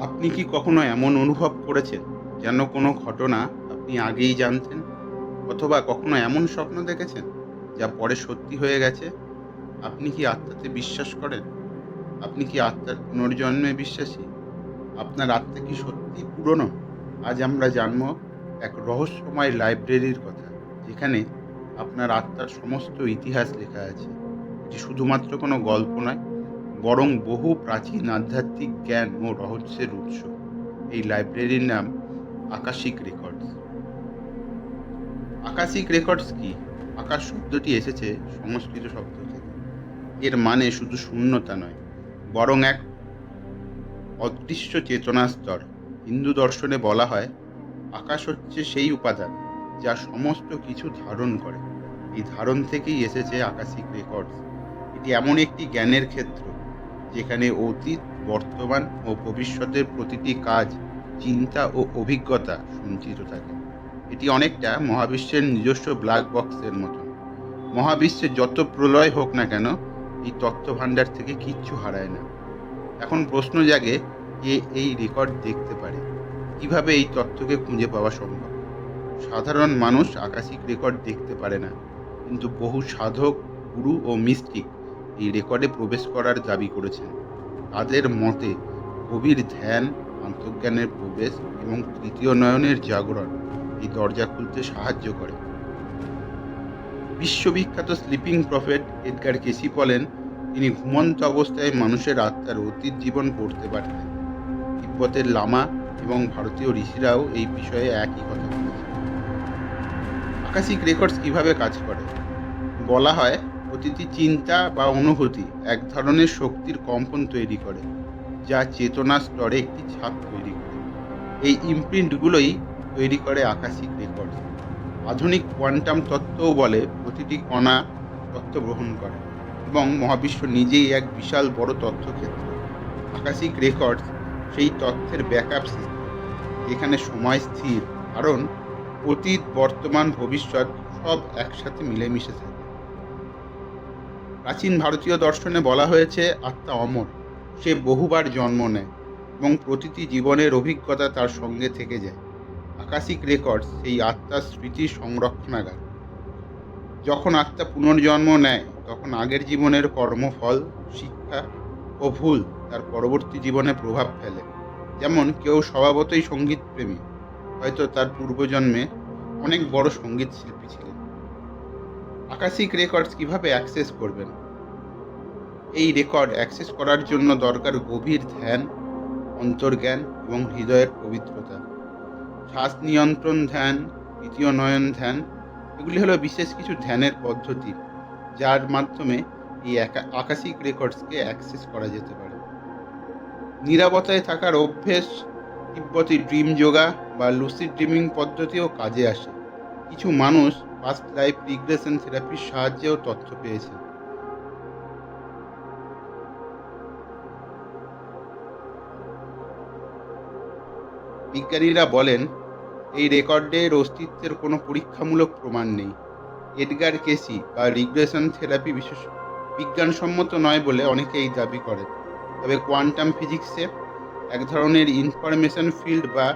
আপনি কি কখনো এমন অনুভব করেছেন যেন কোনো ঘটনা আপনি আগেই জানতেন? অথবা কখনো এমন স্বপ্ন দেখেছেন যা পরে সত্যি হয়ে গেছে? আপনি কি আত্মাতে বিশ্বাস করেন? আপনি কি আত্মার পুনর্জন্মে বিশ্বাসী? আপনার আত্মা কি সত্যি পুরনো? আজ আমরা জানব এক রহস্যময় লাইব্রেরির কথা, যেখানে আপনার আত্মার সমস্ত ইতিহাস লেখা আছে। এটি শুধুমাত্র কোনো গল্প নয় বরং বহু প্রাচীন আধ্যাত্মিক জ্ঞান ও রহস্যের উৎস। এই লাইব্রেরির নাম আকাশিক রেকর্ডস আকাশিক রেকর্ডস কি? আকাশ শব্দটি এসেছে সংস্কৃত শব্দ থেকে। এর মানে শুধু শূন্যতা নয়, বরং এক অদৃশ্য চেতনা স্তর। হিন্দু দর্শনে বলা হয়, আকাশ হচ্ছে সেই উপাদান যা সমস্ত কিছু ধারণ করে। এই ধারণ থেকেই এসেছে আকাশিক রেকর্ডস এটি এমন একটি জ্ঞানের ক্ষেত্র যেখানে অতীত, বর্তমান ও ভবিষ্যতের প্রতিটি কাজ, চিন্তা ও অভিজ্ঞতা সঞ্চিত থাকে। এটি অনেকটা মহাবিশ্বের নিজস্ব ব্ল্যাক বক্সের মতন মহাবিশ্বে যত প্রলয় হোক না কেন, এই তথ্য ভাণ্ডার থেকে কিচ্ছু হারায় না। এখন প্রশ্ন জাগে কে এই রেকর্ড দেখতে পারে? কীভাবে এই তথ্যকে খুঁজে পাওয়া সম্ভব? সাধারণ মানুষ আকাশিক রেকর্ড দেখতে পারে না, কিন্তু বহু সাধক, গুরু ও মিস্টিক এই রেকর্ডে প্রবেশ করার দাবি করেছেন। তাদের মতে গভীর ধ্যান, আন্তজ্ঞানের প্রবেশ এবং তৃতীয় নয়নের জাগরণ এই দরজা খুলতে সাহায্য করে। বিশ্ববিখ্যাত স্লিপিং প্রফেট এডগার কেসি বলেন, তিনি ঘুমন্ত অবস্থায় মানুষের আত্মার অতীত জীবন পড়তে পারতেন। তিব্বতের লামা এবং ভারতীয় ঋষিরাও এই বিষয়ে একই কথা বলেছেন। আকাশিক রেকর্ডস কীভাবে কাজ করে? বলা হয় প্রতিটি চিন্তা বা অনুভূতি এক ধরনের শক্তির কম্পন তৈরি করে, যা চেতনা স্তরে একটি ছাপ তৈরি করে। এই ইমপ্রিন্টগুলোই তৈরি করে আকাশিক রেকর্ড। আধুনিক কোয়ান্টাম তত্ত্বও বলে প্রতিটি কণা তত্ত্ব গ্রহণ করে এবং মহাবিশ্ব নিজেই এক বিশাল বড় তথ্যক্ষেত্র আকাশিক রেকর্ড সেই তথ্যের ব্যাকআপ সিস্টেম যেখানে সময় স্থির, কারণ অতীত, বর্তমান, ভবিষ্যৎ সব একসাথে মিলেমিশে থাকে প্রাচীন ভারতীয় দর্শনে বলা হয়েছে, আত্মা অমর। সে বহুবার জন্ম নেয় এবং প্রতিটি জীবনের অভিজ্ঞতা তার সঙ্গে থেকে যায়। আকাশিক রেকর্ড সেই আত্মার স্মৃতির সংরক্ষণাগার। যখন আত্মা পুনর্জন্ম নেয়, তখন আগের জীবনের কর্মফল, শিক্ষা ও ভুল তার পরবর্তী জীবনে প্রভাব ফেলে। যেমন কেউ স্বভাবতই সংগীত প্রেমী হয়তো তার পূর্বজন্মে অনেক বড় সংগীত শিল্পী ছিলেন। আকাশিক রেকর্ডস কীভাবে অ্যাক্সেস করবেন? এই রেকর্ড অ্যাক্সেস করার জন্য দরকার গভীর ধ্যান, অন্তর্জ্ঞান এবং হৃদয়ের পবিত্রতা। শ্বাস নিয়ন্ত্রণ ধ্যান তৃতীয় নয়ন ধ্যান, এগুলি হলো বিশেষ কিছু ধ্যানের পদ্ধতি, যার মাধ্যমে এই আকাশিক রেকর্ডসকে অ্যাক্সেস করা যেতে পারে। নিরাপত্তায় থাকার অভ্যেস, তিব্বতী ড্রিম যোগা বা লুসিড ড্রিমিং পদ্ধতিও কাজে আসে। কিছু মানুষ পাস্ট লাইফ রিগ্রেশন, থেরাপির সাহায্যেও তথ্য পেয়েছে। বিজ্ঞানীরা বলেন, এই রেকর্ডের অস্তিত্বের কোনো পরীক্ষামূলক প্রমাণ নেই। এডগার কেসি বা রিগ্রেশন থেরাপি বিশেষ, বিজ্ঞানসম্মত নয় বলে অনেকে এই দাবি করেন। তবে কোয়ান্টাম ফিজিক্সে এক ধরনের ইনফরমেশন ফিল্ড বা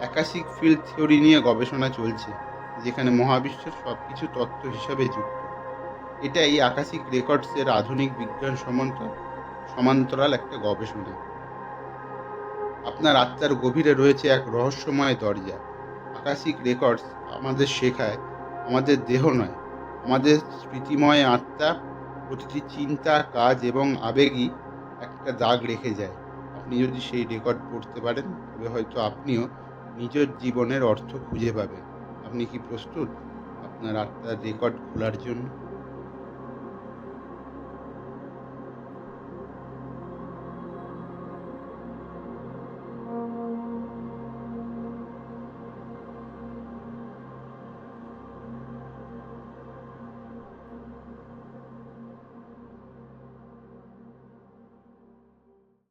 একাশিক ফিল্ড থিওরি নিয়ে গবেষণা চলছে। যেখানে মহাবিশ্বের সব কিছু তত্ত্ব হিসাবে যুক্ত। এটা এই আকাশিক রেকর্ডসের আধুনিক বিজ্ঞান সম্মত সমান্তরাল একটা গবেষণা। আপনার আত্মার গভীরে রয়েছে এক রহস্যময় দরজা। আকাশিক রেকর্ডস আমাদের শেখায়, আমাদের দেহ নয়, আমাদের স্মৃতিময় আত্মা প্রতিটি চিন্তা, কাজ এবং আবেগই একটা দাগ রেখে যায়। আপনি যদি সেই রেকর্ড পড়তে পারেন, তবে হয়তো আপনিও নিজের জীবনের অর্থ খুঁজে পাবেন। আপনি কি প্রস্তুত? আপনার আত্মার রেকর্ড খোলার জন্য।